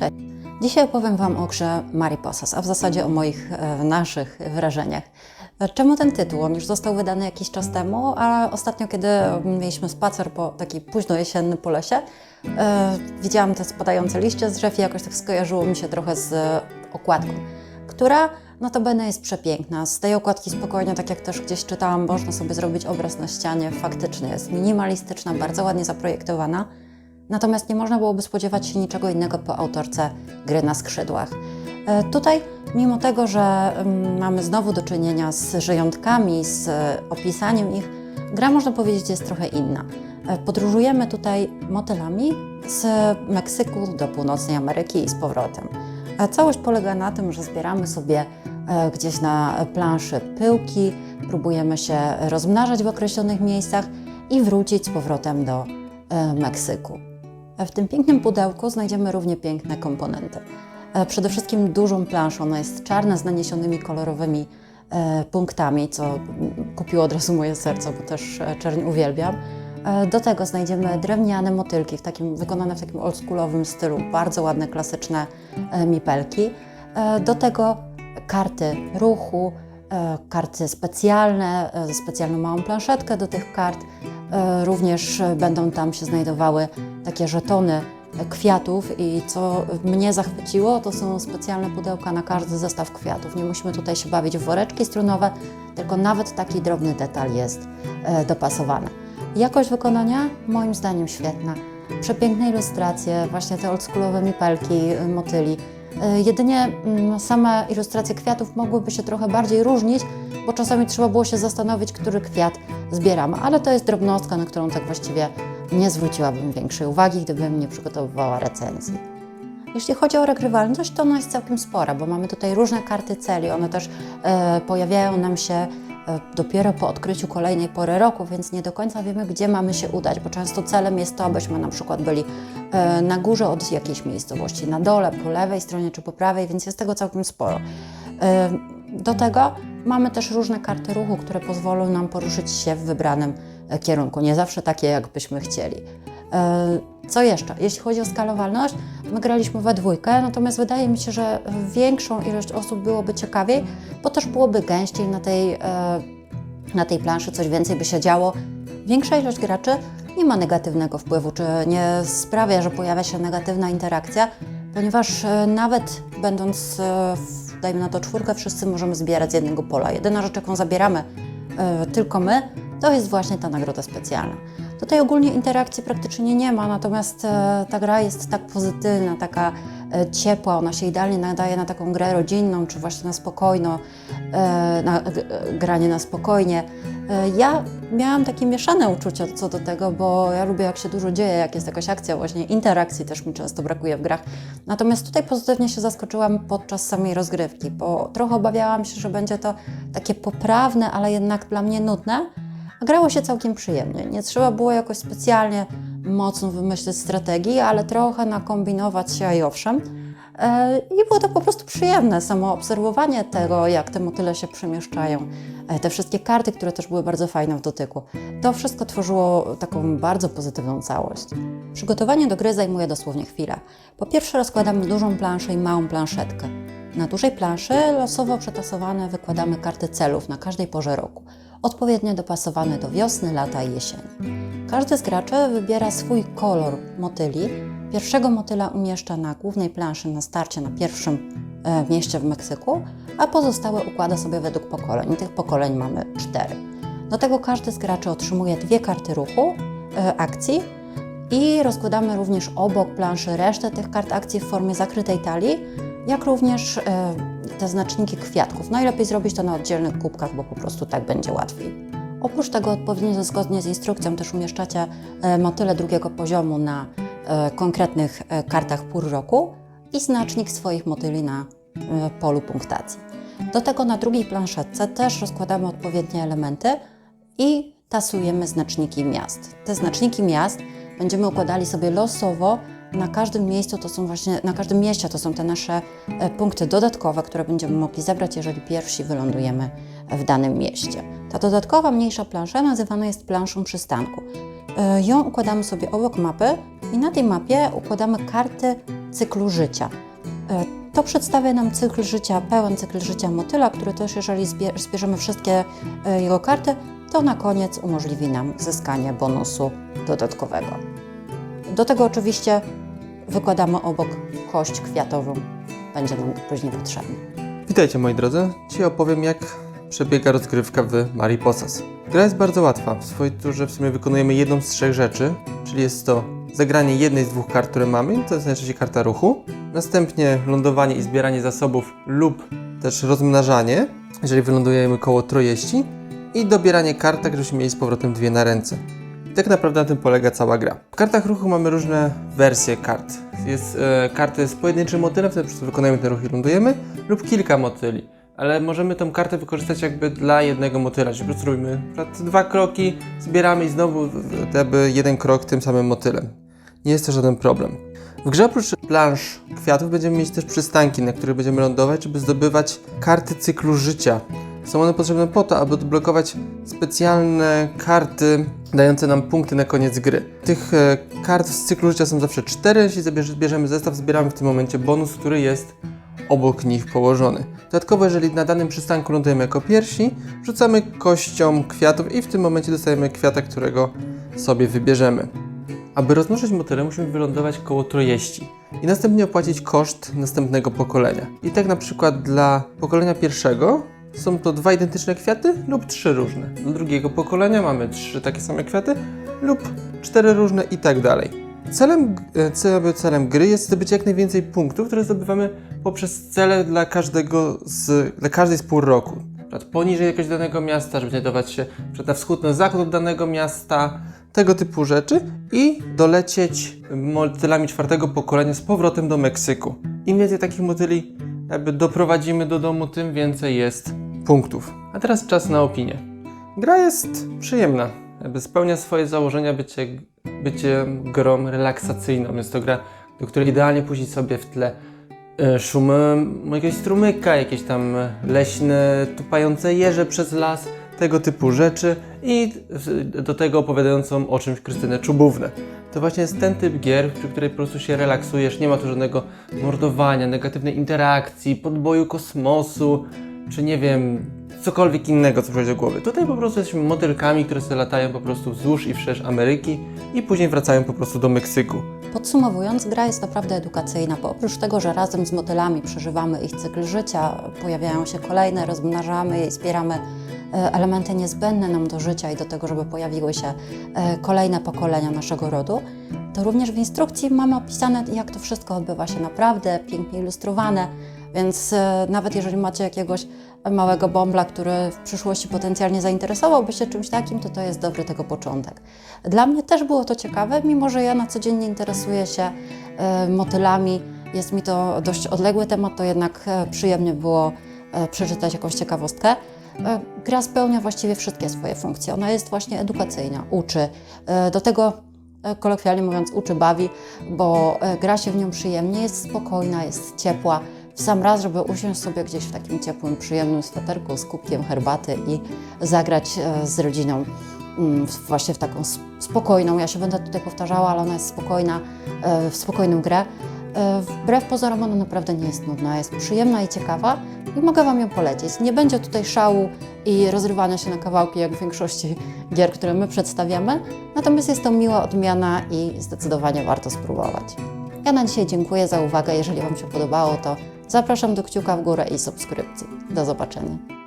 Cześć. Dzisiaj opowiem Wam o grze Mariposas, a w zasadzie o moich, e, naszych wrażeniach. E, Czemu ten tytuł? On już został wydany jakiś czas temu, a ostatnio, kiedy mieliśmy spacer po taki późno jesienny po lesie, e, widziałam te spadające liście z drzew i jakoś tak skojarzyło mi się trochę z okładką, która notabene jest przepiękna. Z tej okładki spokojnie, tak jak też gdzieś czytałam, można sobie zrobić obraz na ścianie. Faktycznie jest minimalistyczna, bardzo ładnie zaprojektowana. Natomiast nie można byłoby spodziewać się niczego innego po autorce gry na skrzydłach. E, Tutaj, mimo tego, że mm, mamy znowu do czynienia z żyjątkami, z e, opisaniem ich, gra można powiedzieć jest trochę inna. E, Podróżujemy tutaj motylami z Meksyku do północnej Ameryki i z powrotem. A całość polega na tym, że zbieramy sobie gdzieś na planszy pyłki, próbujemy się rozmnażać w określonych miejscach i wrócić z powrotem do Meksyku. E, W tym pięknym pudełku znajdziemy równie piękne komponenty. E, Przede wszystkim dużą planszą, ona jest czarna z naniesionymi kolorowymi e, punktami, co kupiło od razu moje serce, bo też czerń uwielbiam. Do tego znajdziemy drewniane motylki, w takim, wykonane w takim oldschoolowym stylu, bardzo ładne, klasyczne mipelki. Do tego karty ruchu, karty specjalne, e, specjalną małą planszetkę do tych kart. E, Również e, będą tam się znajdowały takie żetony e, kwiatów i co mnie zachwyciło, to są specjalne pudełka na każdy zestaw kwiatów. Nie musimy tutaj się bawić w woreczki strunowe, tylko nawet taki drobny detal jest e, dopasowany. Jakość wykonania moim zdaniem świetna. Przepiękne ilustracje, właśnie te oldschoolowe mipelki, motyli. Y, Jedynie mm, same ilustracje kwiatów mogłyby się trochę bardziej różnić, bo czasami trzeba było się zastanowić, który kwiat zbieramy, ale to jest drobnostka, na którą tak właściwie nie zwróciłabym większej uwagi, gdybym nie przygotowywała recenzji. Jeśli chodzi o regrywalność, to ona jest całkiem spora, bo mamy tutaj różne karty celi. One też e, pojawiają nam się e, dopiero po odkryciu kolejnej pory roku, więc nie do końca wiemy, gdzie mamy się udać, bo często celem jest to, abyśmy na przykład byli e, na górze od jakiejś miejscowości, na dole, po lewej stronie czy po prawej, więc jest tego całkiem sporo. E, do tego mamy też różne karty ruchu, które pozwolą nam poruszyć się w wybranym e, kierunku, nie zawsze takie, jakbyśmy chcieli. Co jeszcze? Jeśli chodzi o skalowalność, my graliśmy we dwójkę, natomiast wydaje mi się, że większą ilość osób byłoby ciekawiej, bo też byłoby gęściej na tej, e, na tej planszy, coś więcej by się działo. Większa ilość graczy nie ma negatywnego wpływu, czy nie sprawia, że pojawia się negatywna interakcja, ponieważ e, nawet będąc, e, dajmy na to czwórkę, wszyscy możemy zbierać z jednego pola. Jedyna rzecz, jaką zabieramy tylko my, to jest właśnie ta nagroda specjalna. Tutaj ogólnie interakcji praktycznie nie ma, natomiast e, ta gra jest tak pozytywna, taka e, ciepła, ona się idealnie nadaje na taką grę rodzinną, czy właśnie na spokojno, e, na granie na spokojnie. Ja miałam takie mieszane uczucia co do tego, bo ja lubię jak się dużo dzieje, jak jest jakaś akcja, właśnie interakcji też mi często brakuje w grach. Natomiast tutaj pozytywnie się zaskoczyłam podczas samej rozgrywki, bo trochę obawiałam się, że będzie to takie poprawne, ale jednak dla mnie nudne. A grało się całkiem przyjemnie. Nie trzeba było jakoś specjalnie mocno wymyślić strategii, ale trochę nakombinować się, i owszem. E, I było to po prostu przyjemne, samo obserwowanie tego, jak te motyle się przemieszczają. E, Te wszystkie karty, które też były bardzo fajne w dotyku. To wszystko tworzyło taką bardzo pozytywną całość. Przygotowanie do gry zajmuje dosłownie chwilę. Po pierwsze rozkładamy dużą planszę i małą planszetkę. Na dużej planszy losowo przetasowane wykładamy karty celów na każdej porze roku, odpowiednio dopasowane do wiosny, lata i jesieni. Każdy z graczy wybiera swój kolor motyli. Pierwszego motyla umieszcza na głównej planszy na starcie na pierwszym e, mieście w Meksyku, a pozostałe układa sobie według pokoleń. Tych pokoleń mamy cztery. Do tego każdy z graczy otrzymuje dwie karty ruchu, e, akcji i rozkładamy również obok planszy resztę tych kart akcji w formie zakrytej talii, jak również e, te znaczniki kwiatków. Najlepiej zrobić to na oddzielnych kubkach, bo po prostu tak będzie łatwiej. Oprócz tego odpowiednio zgodnie z instrukcją też umieszczacie e, motyle drugiego poziomu na e, konkretnych e, kartach pór roku i znacznik swoich motyli na polu punktacji. Do tego na drugiej planszetce też rozkładamy odpowiednie elementy i tasujemy znaczniki miast. Te znaczniki miast będziemy układali sobie losowo na każdym miejscu to są właśnie, na każdym mieście to są te nasze e, punkty dodatkowe, które będziemy mogli zebrać, jeżeli pierwsi wylądujemy w danym mieście. Ta dodatkowa, mniejsza plansza nazywana jest planszą przystanku. E, Ją układamy sobie obok mapy i na tej mapie układamy karty cyklu życia. E, To przedstawia nam cykl życia, pełen cykl życia motyla, który też, jeżeli zbie- zbierzemy wszystkie jego karty, to na koniec umożliwi nam zyskanie bonusu dodatkowego. Do tego oczywiście wykładamy obok kość kwiatową, będzie nam później potrzebna. Witajcie moi drodzy. Dzisiaj opowiem jak przebiega rozgrywka w Mariposas. Gra jest bardzo łatwa. W swojej turze w sumie wykonujemy jedną z trzech rzeczy, czyli jest to zagranie jednej z dwóch kart, które mamy, to jest najczęściej karta ruchu. Następnie lądowanie i zbieranie zasobów lub też rozmnażanie, jeżeli wylądujemy koło trojeści. I dobieranie kart, tak żebyśmy mieli z powrotem dwie na ręce. I tak naprawdę na tym polega cała gra. W kartach ruchu mamy różne wersje kart. Jest e, karty z pojedynczym motylem, wtedy wykonujemy ten ruch i lądujemy, lub kilka motyli. Ale możemy tą kartę wykorzystać jakby dla jednego motyla, czyli po prostu robimy dwa kroki, zbieramy i znowu jakby jeden krok tym samym motylem. Nie jest to żaden problem. W grze oprócz plansz kwiatów będziemy mieć też przystanki, na których będziemy lądować, żeby zdobywać karty cyklu życia. Są one potrzebne po to, aby odblokować specjalne karty dające nam punkty na koniec gry. Tych e, kart z cyklu życia są zawsze cztery. Jeśli zbierzemy zestaw, zbieramy w tym momencie bonus, który jest obok nich położony. Dodatkowo, jeżeli na danym przystanku lądujemy jako pierwsi, rzucamy kością kwiatów i w tym momencie dostajemy kwiata, którego sobie wybierzemy. Aby rozmnożyć motyle, musimy wylądować koło trojeści i następnie opłacić koszt następnego pokolenia. I tak na przykład dla pokolenia pierwszego są to dwa identyczne kwiaty lub trzy różne. Dla drugiego pokolenia mamy trzy takie same kwiaty lub cztery różne i tak dalej. Celem, e, celem, gry jest zdobycie jak najwięcej punktów, które zdobywamy poprzez cele dla każdego z, dla każdej z pół roku. Poniżej jakiegoś danego miasta, żeby znajdować się na wschód, na zachód od danego miasta, tego typu rzeczy i dolecieć motylami czwartego pokolenia z powrotem do Meksyku. Im więcej takich motyli jakby doprowadzimy do domu, tym więcej jest punktów. A teraz czas na opinię. Gra jest przyjemna, spełnia swoje założenia bycie, bycie grą relaksacyjną. Jest to gra, do której idealnie puścić sobie w tle e, szumy jakiegoś strumyka, jakieś tam leśne, tupające jeże przez las, tego typu rzeczy i do tego opowiadającą o czymś Krystynę Czubównę. To właśnie jest ten typ gier, przy której po prostu się relaksujesz, nie ma tu żadnego mordowania, negatywnej interakcji, podboju kosmosu, czy nie wiem, cokolwiek innego, co przychodzi do głowy. Tutaj po prostu jesteśmy motylkami, które sobie latają po prostu wzdłuż i wszerz Ameryki i później wracają po prostu do Meksyku. Podsumowując, gra jest naprawdę edukacyjna, bo oprócz tego, że razem z motylami przeżywamy ich cykl życia, pojawiają się kolejne, rozmnażamy je i zbieramy e, elementy niezbędne nam do życia i do tego, żeby pojawiły się e, kolejne pokolenia naszego rodu, to również w instrukcji mamy opisane, jak to wszystko odbywa się naprawdę, pięknie ilustrowane, więc e, nawet jeżeli macie jakiegoś małego bąbla, który w przyszłości potencjalnie zainteresowałby się czymś takim, to to jest dobry tego początek. Dla mnie też było to ciekawe, mimo że ja na co dzień nie interesuję się e, motylami, jest mi to dość odległy temat, to jednak e, przyjemnie było przeczytać jakąś ciekawostkę. Gra spełnia właściwie wszystkie swoje funkcje. Ona jest właśnie edukacyjna, uczy. Do tego kolokwialnie mówiąc, uczy, bawi, bo e, gra się w nią przyjemnie, jest spokojna, jest ciepła. W sam raz, żeby usiąść sobie gdzieś w takim ciepłym, przyjemnym sweterku z kubkiem herbaty i zagrać e, z rodziną mm, właśnie w taką spokojną, ja się będę tutaj powtarzała, ale ona jest spokojna, e, w spokojną grę. E, Wbrew pozorom ona naprawdę nie jest nudna, jest przyjemna i ciekawa i mogę Wam ją polecić. Nie będzie tutaj szału i rozrywania się na kawałki, jak w większości gier, które my przedstawiamy, natomiast jest to miła odmiana i zdecydowanie warto spróbować. Ja na dzisiaj dziękuję za uwagę. Jeżeli Wam się podobało, to zapraszam do kciuka w górę i subskrypcji. Do zobaczenia.